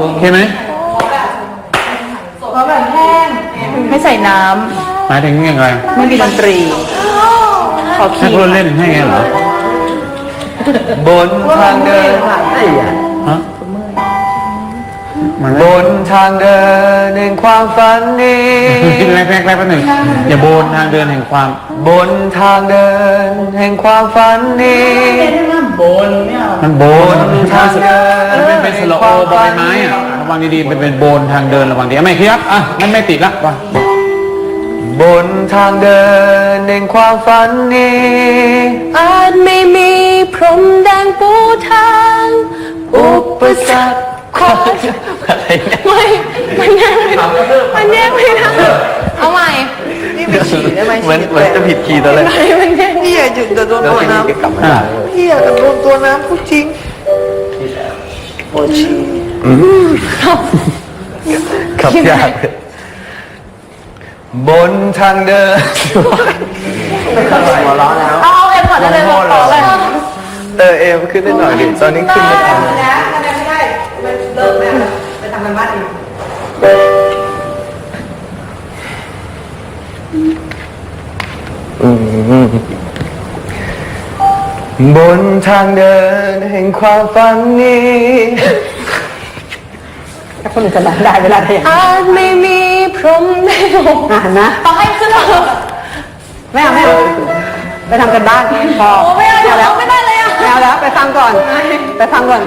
โอเคไหมไม่ใส่น้หมายถึงยังไงำไม่มีดนตรี ขอให้คีย์เพื่อนเล่นให้ไงเหรอบนทางเดินฮะ มันบนทางเดินแห่งความฝันนี้แรกแรกแรกแป๊บหนึ่งอย่าโบนทางเดินแห่งความ บนทางเดินแห่งความฝันนี้มันโบนทางเดินมันเป็นเป็นสโลโอบอยไม้อะระวังดีๆเป็นเป็นโบนทางเดินระวังดีอะไม่ครับอะนั่นไม่ติดละว่ะบนทางเดินแห่งความฝันนี้อาจไม่มีพรมแดงปูทาง อุปสรรคข ออะไรเนี่ยไม่มันแยกไม่ได้มันแยกไม่ได้เอาใหม่นี่ไปฉี่ได้ไหมเหมือนเหมือนจะผิดคีย์ตอนแรกไม่มันแยกพี่อย่าหยุดแต่โดนแล้วตัวทีน้น้ก็กลับมาอะำพี่อย่าโดนตัวน้ำพูดจริงปวดฉี่ขับยากเลยบนทางเดิน หัวเร้อนแล้วเอาเอ็มก่อนได้เลยบอกต่อเลย เออเอมขึ้นได้หน่อยดิตอนนี้ขึ้นไม่ได้ ทันบนทางเดินแห่งความฝันนี้คนอื่นจะแบบได้เวลาได้ยังอาจไม่มีพรมแดงอ่านนะต้องให้ขึ้นเลยไม่เอาไม่เอาไปทำกันบ้านพอโอ้ไม่เอาเอาแล้แล้ววไม่ได้เลยอะไม่เอาแล้วไปฟังก่อน ไปฟังก่อน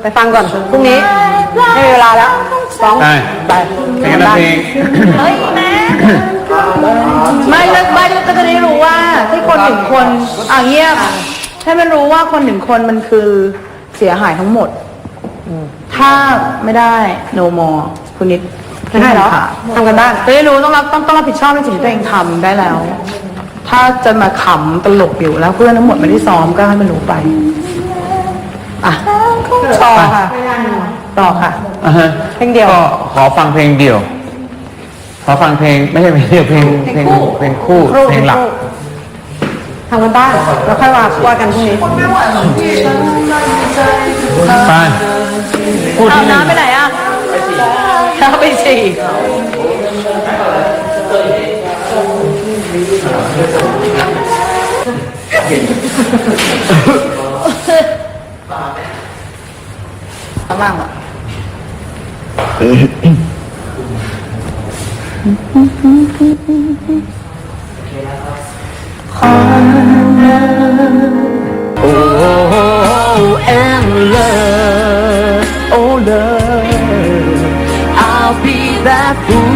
ไปฟังก่อนพรุ่งนี้ให้เวลาแล้วสองได้ไปเพลงกันนะเพลงเฮ้ยแม่ไม่แล้วไม่แล้วก็จะได้รู้ว่าที่คนหนึ่งคนอะเงียบให้มันรู้ว่าคนหนึ่งคนมันคือเสียหายทั้งหมดถ้าไม่ได้ no more คุณนิดไม่ให้เหรอค่ะทำกันบ้านจะได้รู้ต้องรับต้องต้องรับผิดชอบในสิ่งที่ตัวเองทำได้แล้ว ถ้าจะมาขำตลกอยู่แล้วเพื่อนทั้งหมดไม่ได้ซ้อมก็ให้มันรู้ไป อะ ต่อค่ะ ต่อค่ะ อะฮะเพลงเดียว ก็ขอฟังเพลงเดียว ขอฟังเพลงไม่ใช่เพลงเดียวเพลงเพลงเพลงคู่เพลงหลักทำกันบ้านแล้วค่อยว่าว่ากันพรุ่งนี้ไปพูดเอาที่หนึ่งน้ำไปไหนอะเอาไปฉี่ ข้างล่างอะ Oh, and love, oh love, I'll be that fool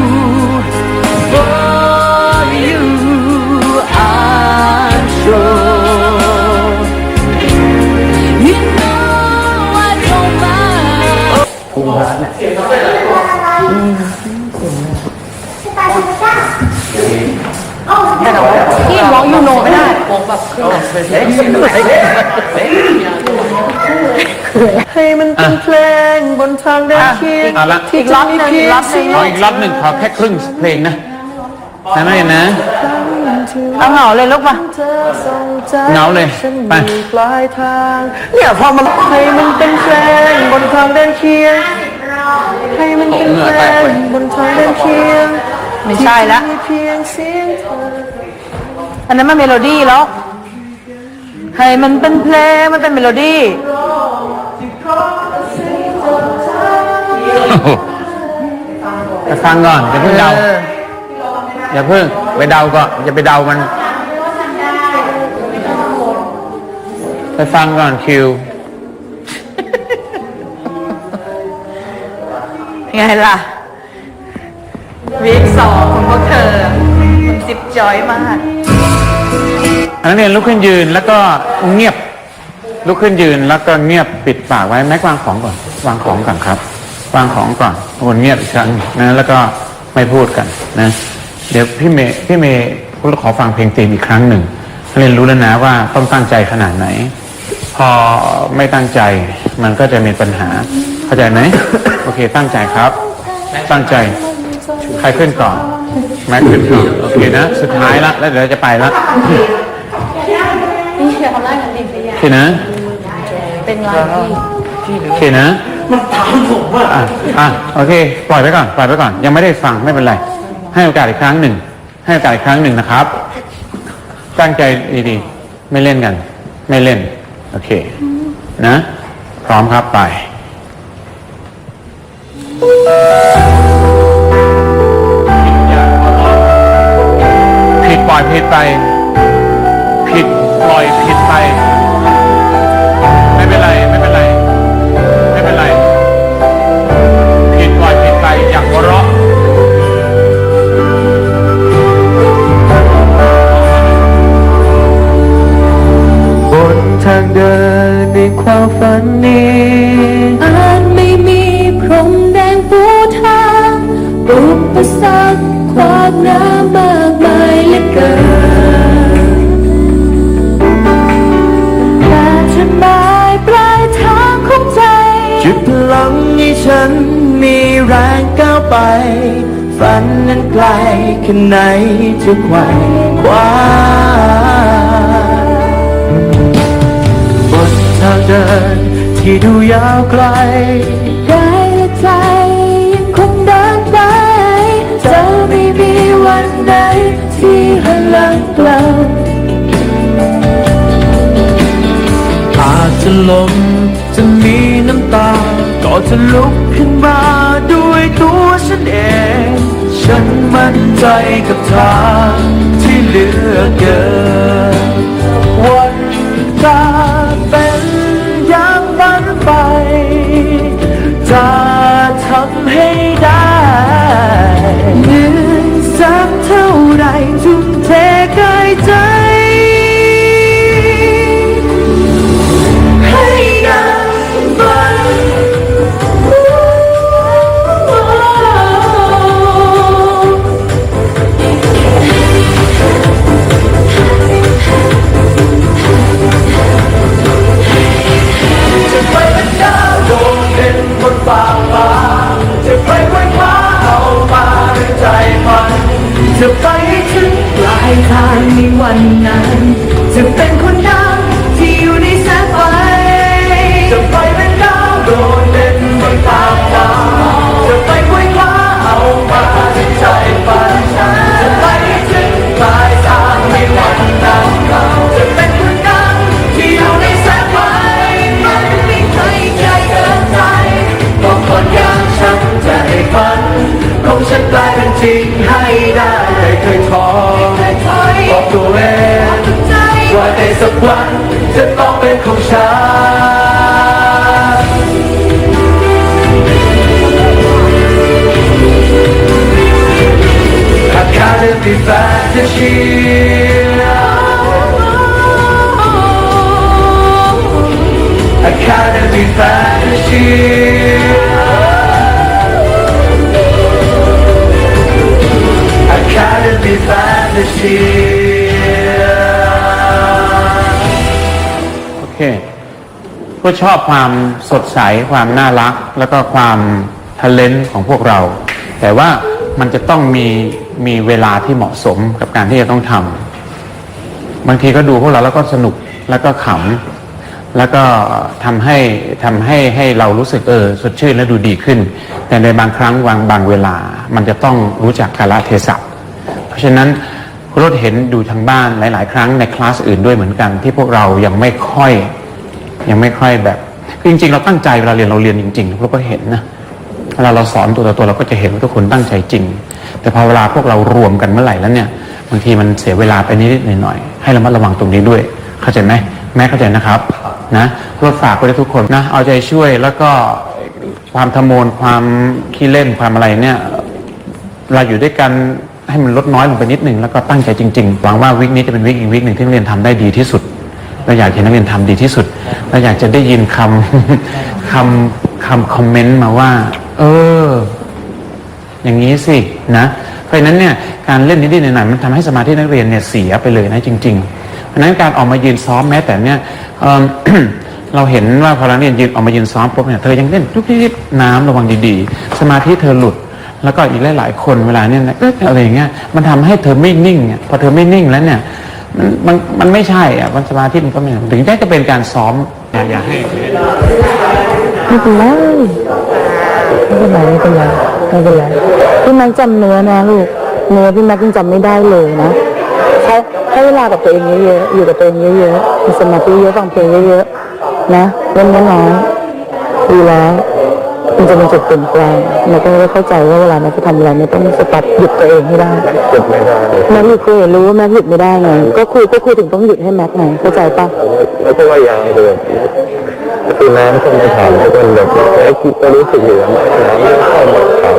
ให้มันเป็นเพลงบนทางเดินเคียงเอาละอีกรอบหนึ่งอีกรอบหนึ่งขออีกรอบหนึ่งขอแค่ครึ่งเพลงนะได้ไหมนะ เอาเหงาเลยลูกมาเธอส่งใจเหงาเลยฉันไปอยู่ปลายทางเนี่ยพอมันให้มันเป็นเพลงบนทางเดินเคียงให้มันเป็นเพลงบนทางเดินเคียงไม่ใช่ละที่มีเพียงเสียงเธออันนั้นมันเมโลดี้แล้ว ให้มันเป็นเพลงมันเป็นเมโลดี้ไปฟังก่อนอย่าเพิ่งเดาอย่าเพิ่งไปเดาก่อนอย่าไปเดามันไปฟังก่อนคิวไงล่ะวีคสองของพวกเธอคุณจิบจอยมากอั นนั้นเรียนลุกขึ้นยืนแล้วก็เงียบ ลุกขึ้นยืนแล้วก็เงียบปิดปากไว้แม็กวางของก่อน วางของก่อนครับ วางของก่อนคนเงียบอีกครั้งนะแล้วก็ไม่พูดกันนะ เดี๋ยวพี่เมย์พี่เมย์ขอฟังเพลงตีมอีกครั้งหนึ่งนักเรียนรู้แล้วนะว่าต้องตั้งใจขนาดไหน พอไม่ตั้งใจมันก็จะมีปัญหาเข้าใจไหมโอเค ตั้งใจครับ ตั้งใจใครขึ้นก่อนแม็กขึ้นก่อนโอเคนะ สุดท้ายละแล้วเดี๋ยวจะไปละ นี่เดี๋ยวทำได้กันดิพี่โอเคนะเป็นไรพี่โอเคนะมันถามผมว่าอะอะโอเค ปล่อยไปก่อนปล่อยไปก่อน ยังไม่ได้ฟังไม่เป็นไร ให้โอกาสอีกครั้งหนึ่ง ให้โอกาสอีกครั้งหนึ่งนะครับ ตั้งใจดีๆไม่เล่นกัน ไม่เล่น โอเค นะ พร้อมครับไป ผิดปล่อยผิดไป ผิดปล่อยผิด ไฝันนั้นไกลแค่ไหนจะไขว่คว้าบนทางเดินที่ดูยาวไกลกายและใจยังคงเดินไปจะไม่มีวันใดที่หันหลังกลับอาจจะล้มจะมีน้ำตา ก็จะลุกขึ้นมาด้วยตัวฉันเอง ฉันมั่นใจกับทางที่เหลือเกินวันจะเก็ชอบความสดใสความน่ารัก แล้วก็ความทะเลนของพวกเรา แต่ว่ามันจะต้องมีมีเวลาที่เหมาะสมกับการที่จะต้องทำบางทีก็ดูพวกเราแล้วก็สนุกแล้วก็ขำแล้วก็ทำให้ทำให้ให้เรารู้สึกเออสดชื่นและดูดีขึ้น แต่ในบางครั้งบางบางเวลา มันจะต้องรู้จักกาลเทศะเพราะฉะนั้นรถเห็นดูทางบ้านหลาย ๆ ครั้งในคลาสอื่นด้วยเหมือนกัน ที่พวกเรายังไม่ค่อย ยังไม่ค่อยแบบคือจริงๆ เราตั้งใจเวลาเรียนเราเรียนจริงๆเราก็เห็นนะเวลาเราสอนตัวต่อตัวเราก็จะเห็นว่าทุกคนตั้งใจจริง แต่พอเวลาพวกเรารวมกันเมื่อไหร่แล้วเนี่ยบางทีมันเสียเวลาไปนิดๆหน่อยๆให้ระมัดระวังตรงนี้ด้วย เข้าใจไหมแม่เข้าใจนะครับนะรถฝากไว้ด้ทุกคนนะเอาใจช่วยแล้วก็ความทะโมนความขี้เล่นความอะไรเนี่ยเราอยู่ด้วยกันให้มันลดน้อยลงไปนิดหนึ่งแล้วก็ตั้งใจจริงๆหวังว่าวิกนี้จะเป็นวิกอีกวิกหนึ่งที่นักเรียนทำได้ดีที่สุด เราอยากเห็นนักเรียนทำดีที่สุด เราอยากจะได้ยินคำคำคำคอมเมนต์มาว่า เออ อย่างนี้สินะ เพราะฉะนั้นเนี่ยการเล่นนิดๆหน่อยๆมันทำให้สมาธินักเรียนเนี่ยเสียไปเลยนะจริง ๆ เพราะฉะนั้นการออกมายืนซ้อมแม้แต่เนี่ยเเราเห็นว่าพอนักเรียนยืนออกมายืนซ้อมปุ๊บเนี่ยเธอยังเล่นทุกทีน้ำระวังดีๆ สมาธิเธอหลุดแล้วก็อีกหลายๆคนเวลาเนี่ยอะไรอย่างเงี้ยมันทำให้เธอไม่นิ่งเนี่ยพอเธอไม่นิ่งแล้วเนี่ย มันมันมันไม่ใช่อะมันสมาธิมันก็ไม่ถึงได้จะเป็นการซ้อมอย่าอย่าให้ไม่เป็นไรไม่เป็นไรไม่เป็นไรไม่เป็นไรพี่แม็กจำเนื้อนะลูกเนื้อพี่แม็กยังจำไม่ได้เลยนะใช้ให้เวลากับตัวเองเยอะๆอยู่กับตัวเองเยอะๆมีสมาธิเยอะฟังเพลงเยอะๆนะเล่นน้อยๆดีแล้ว มันจะเป็นจุดเปลี่ยนแปลงเราก็ได้เข้าใจว่าเวลาแม็กจะทำอะไรไม่ต้องสตัดหยุดตัวเองให้ได้หยุดไม่ได้แม็กหยุดคุยรู้ว่าแม็กหยุดไม่ได้ไงก็คุยก็คุยถึงต้องหยุดให้แม็กไงเข้าใจปะแล้วก็ว่ายางเลยคือน้ำเข้ามาถามแล้วมันแบบไอ้ก็รู้สึกอยู่แล้วน้ำไม่เข้ามาถาม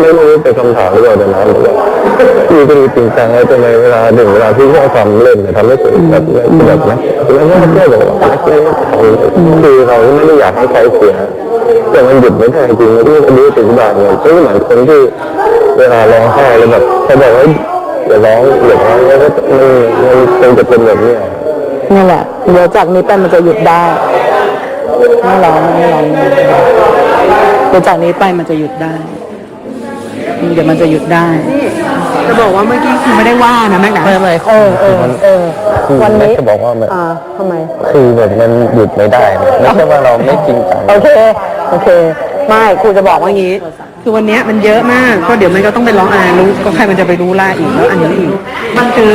ไม่รู้เป็นคำถามหรือเปล่าแต่น้ำบอกว่าพี่ก็ดูจริงจังแล้วทำไมเวลาถึงเวลาพี่ชอบทำเล่นเนี่ยทำไม่สวยแบบแบบนะแล้วก็แค่บอกว่าไม่ได้ทำคือเราไม่ได้อยากให้ใครเสีย แต่มันหยุดไม่ได้จริงๆที่รู้ถึงบาดเนี่ยก็เหมือนคนที่เวลาร้องไห้แล้วแบบเขาบอกว่าอย่าร้องอย่าร้องแล้วก็มันมันคงจะเป็นแบบเนี้ยนี่แหละเดี๋ยวจากนี้ไปมันจะหยุดได้ไม่ร้องไม่ร้องเดี๋ยวจากนี้ไปมันจะหยุดได้เดี๋ยวมันจะหยุดได้จะบอกว่าเมื่อกี้คือไม่ได้ว่านะแม่นะไม่ไม่เออเออเออคือวันแม่นี้จะบอกว่ามันอ่าทำไม คือแบบมันหยุดไม่ได้นะไม่ใช่ว่าเราไม่จริงจัง โอเค โอเค ไม่ครูจะบอกว่างี้ คือวันเนี้ยมันเยอะมาก ก็เดี๋ยวมันก็ต้องไปร้องอารู้ก็ใครมันจะไปรู้ล่าอีกแล้วอันนี้อีก มันคือ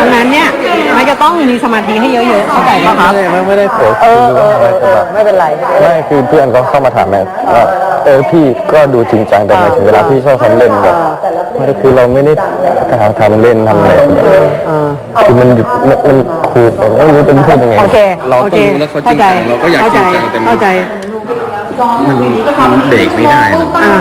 ดังนั้นเนี่ยมันจะต้องมีสมาธิให้เยอะๆเข้าใจปะครับไม่ไม่ได้โผล่เออเออเออเออไม่เป็นไร ไม่คือเพื่อนก็เข้ามาถามแม่ว่าเออพี่ก็ดูจริงจังแต่หมายถึงเวลาพี่ชอบทำเล่นแบบไม่คือเราไม่ได้ทำทำเล่นทำอะไรคือมันหยุดมันมันครูผมไม่รู้จะพูดยังไง โอเคเราโอต้เคองรู้แล้วเขาจริงจังเราก็อยากเข้าจใจริงจังแต่มันเข้าใจ มันมันเบรกไม่ได้นะอ่า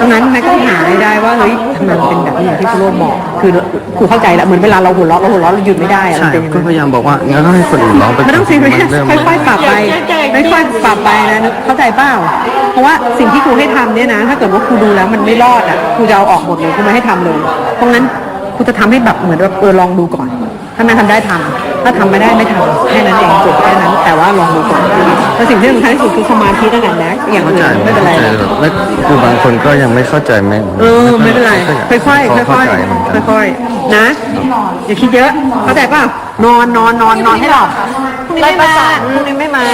ดังนั้นแม่ก็หาให้ได้ว่าเฮ้ยทำไมมันเป็นแบบนี้อย่างที่ครูโรดบอก คือครูเข้าใจแล้วเหมือนเวลาเราหัวเราะเราหัวเราะเราหยุดไม่ได้อะมันเป็นอย่างก็นั้น พยายามบอกว่างั้นก็ให้คนอื่นร้องไปไม่ต้องซีเรียสเริ่มค่อยๆปรับไปค่อยๆปรับไปนะเข้าใจเปล่าเพราะว่าสิ่งที่ครูให้ทำเนี่ยนะ ถ้าเกิดว่าครูดูแล้วมันไม่รอดอะครูจะเอาออกหมดเลยครูไม่ให้ทำเลย เพราะงั้นครูจะทำให้แบบเหมือนแบบเออลองดูก่อน ถ้าแม่ทำได้ทำ ถ้าทำไม่ได้ไม่ทำแค่นั้นเองจบแค่นั้น แต่ว่าลองดูก่อนแล้วสิ่งที่สำคัญที่สุดคือสมาธิตั้งแต่แรกอย่างอื่นไม่เป็นไรแล้วครูบางคนก็ยังไม่เข้าใจแม่เออไม่เป็นไรค่อยๆค่อยๆเข้าค่อยใจเหมือนกันๆค่อยๆนะ อย่าคิดเยอะเข้าใจเปล่านอนนอนนอนนอนให้หลับพรุ่งนี้ไม่มาพรุ่งนี้ไม่มา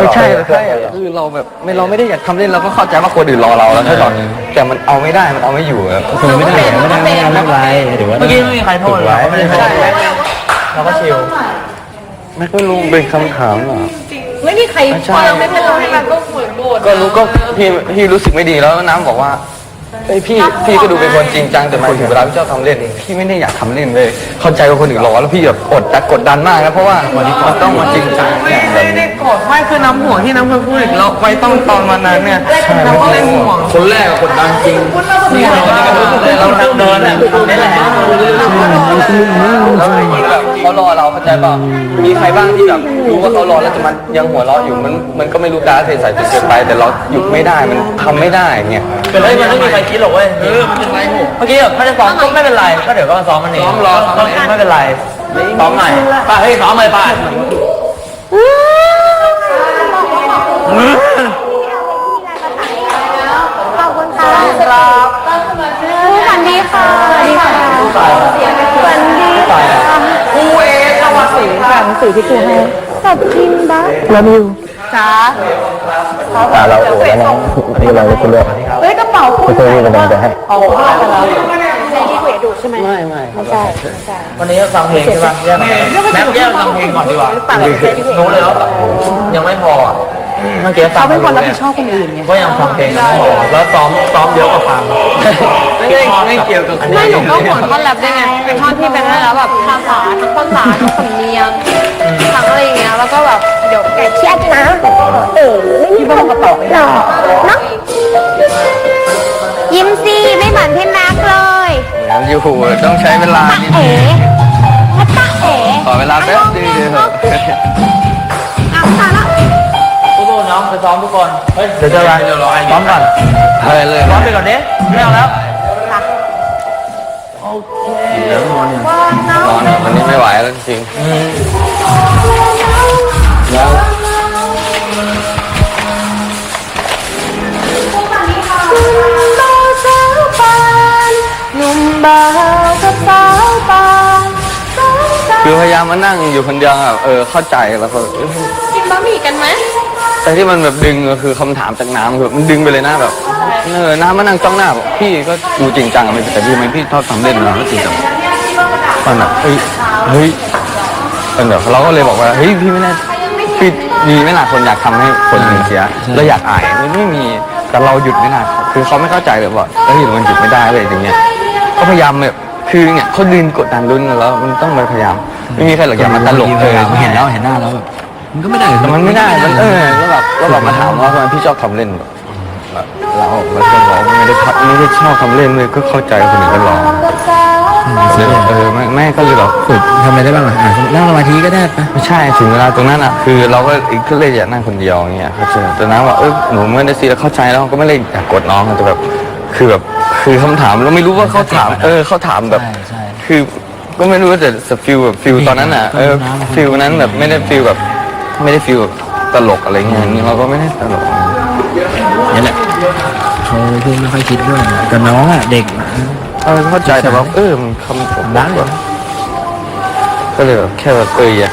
ไม่ใช่ใช่คือเราแบบไม่เราไม่ได้อยากทำเล่นเราก็เข้าใจว่าคนอื่นรอเราแล้วใช่ตอนแต่มันเอาไม่ได้มันเอาไม่อยู่ครับคือไม่ได้ไม่ได้ไม่ได้ไม่เป็นไรถือว่าเมื่อกี้ไม่มีใครโทษเราไม่ได้โทษ เราก็ชิลไม่ก็รู้เป็นคำถามอะไม่มีใครฟังไม่เป็นไรมันก็เหมือนโบดก็รู้ก็พี่พี่รู้สึกไม่ดีแล้วน้ำบอกว่าเอ้ยพี่พี่ก็ดูเป็นคนจริงจังแต่หมายถึงเวลาพี่ชอบทำเล่นพี่ไม่ได้อยากทำเล่นเลย เข้าใจว่าคนอื่นรอแล้วพี่แบบอดแต่กดดันมากนะเพราะว่ามันต้องมาจริงจังเนี่ยแบบนี้โกรธไม่คือน้ำห่วงที่น้ำเคยพูดอีกเราไว้ต้องตอนวันนั้นเนี่ยน้ำก็เลยห่วงคนแรกกดดันจริงนี่เราก็รู้สึกเลยเราทำเดินแบบนี่แหละแล้วแบบ เขารอเราเข้าใจป่ะมีใครบ้างที่แบบรู้ว่าเขารอแล้วแต่มันยังหัวเราะอยู่มันมันก็ไม่รู้ดาเทใส่จนเกินไป แต่เราหยุดไม่ได้มันทำไม่ได้เนี่ยเฮ้ยมันไม่มีใครคิดหรอกเว้ยเออมันเป็นไรหกเมื่อกี้แบบถ้าจะซ้อมก็ไม่เป็นไรก็เดี๋ยวก็ซ้อมมันเองซ้อมรอซ้อมเองไม่เป็นไรซ้อมใหม่ป้าเฮ้ยซ้อมใหม่ป้าขอบคุณค่ะครับสวัสดีค่ะสวัสดีค่ะสวัสดีค่ะ สิอ่านหนังสือที่ครูให้ขอบคุณบ้าแล้วมิวจ้าตาเราโอ้แล้วน้องนี่เราเป็นคนเดียวเฮ้ยกระเป๋าคุณไม่เคยมีกำลังใจให้เอาเข้าไปแล้วที่คุยดูใช่ไหมไม่ไม่ไม่ใช่ไม่ใช่วันนี้ฟังเพลงใช่ป่ะแยกแม็กแยกฟังเพลงก่อนดีกว่ารู้เลยแล้วยังไม่พออะ เมื่อกี้ฟังเขาเป็นคนรับผิดชอบคนอื่นไงก็ยังฟังเพลงไม่พอแล้วซ้อมซ้อมเยอะกว่าฟังไม่ได้ไม่เกี่ยวกับไม่หนูก็ห่วงท่อนแรปด้วยไงเป็นท่อนที่เป็นได้แล้วแบบภาษาทั้งภาษาทั้งสำเนียงทั้งอะไรอย่างเงี้ยแล้วก็แบบเดี๋ยวแกเครียดนะเออไม่มีคนกระตอกหรอเนาะยิ้มสิไม่เหมือนพี่แม็กเลยอยู่ต้องใช้เวลาตานิดเอ๋ถ้าตาเอ๋ขอเวลาแป๊บนึงเดียว ซ้อมทุกคน เฮ้ย เดี๋ยวเจอกันวไอ้ซ้อมก่อนเฮ้ยเลยซ้อมไปก่อนเด้ไม่เอาแล้วโอเคเดี๋ยวนอนนี่อนวันนี้ไม่ไหวแล้วจริงแล้วคือพยายามมานั่งอยู่คนเดียวอะเออเข้าใจแล้วก็ กินบะหมี่กันไหม แต่ที่มันแบบดึงก็คือคำถามจากน้ำคือมันดึงไปเลยนะแบบเออน้ำมานั่งจ้องหน้าบอกพี่ก็ดูจริงจังอะไม่แต่พี่ทำไมพี่ชอบทำเล่นนะก็จริงจังมันแบบเฮ้ยเฮ้ยมันแบบเราก็เลยบอกว่าเฮ้ยพี่ไม่น่าพี่มีไม่น่าคนอยากทำให้คนอื่นเสียแล้วอยากอายไม่ไม่มีแต่เราหยุดไม่ได้คือเขาไม่เข้าใจเลยว่าเฮ้ยมันหยุดไม่ได้เลยอย่างเงี้ยก็พยายามแบบคือเนี่ยเขาดึงกดดันรุ่นแล้วมันต้องไปพยายามไม่มีใครหรอกอยากมาตลกเอเอออเห็นแล้วเห็นหน้าแล้วแบบ มันก็ไม่ได้แต่มันไม่ได้มันเออแล้วแบบแล้วแบบมาถามว่าทำไมพี่ชอบทำเล่นแบบเราเราก็ร้องไม่ได้พักไม่ได้ชอบทำเล่นเลยก็เข้าใจคนอื่นก็ร้องเออแม่แม่ก็เลยแบบฝึกทำอะไรได้บ้างอะอะนั่งสมาธิก็ได้ปะไม่ใช่ถึงเวลาตรงนั้นอะคือเราก็อีกก็เลยอยากนั่งคนเดียวอย่างเงี้ยเข้าใจแต่น้าว่าเออหนูไม่ได้ซีแล้วเข้าใจแล้วก็ไม่เลยอยากกดน้องแต่แบบคือแบบคือคำถามเราไม่รู้ว่าเขาถามเออเขาถามแบบใช่ใช่คือก็ไม่รู้ว่าจะจะฟิลแบบฟิลตอนนั้นอะเออฟิลนั้นแบบไม่ได้ฟิลแบบ ไม่ได้ฟิลแบบตลกอะไรเงี้ยเราก็ไม่ได้ตลกนี่แหละเขาพูดไม่ค่อยคิดด้วยกับน้องอะเด็กเออเข้าใจแต่ว่าเออมันคำผมบ้างเหรอก็เลยแบบแค่แบบเอออยาก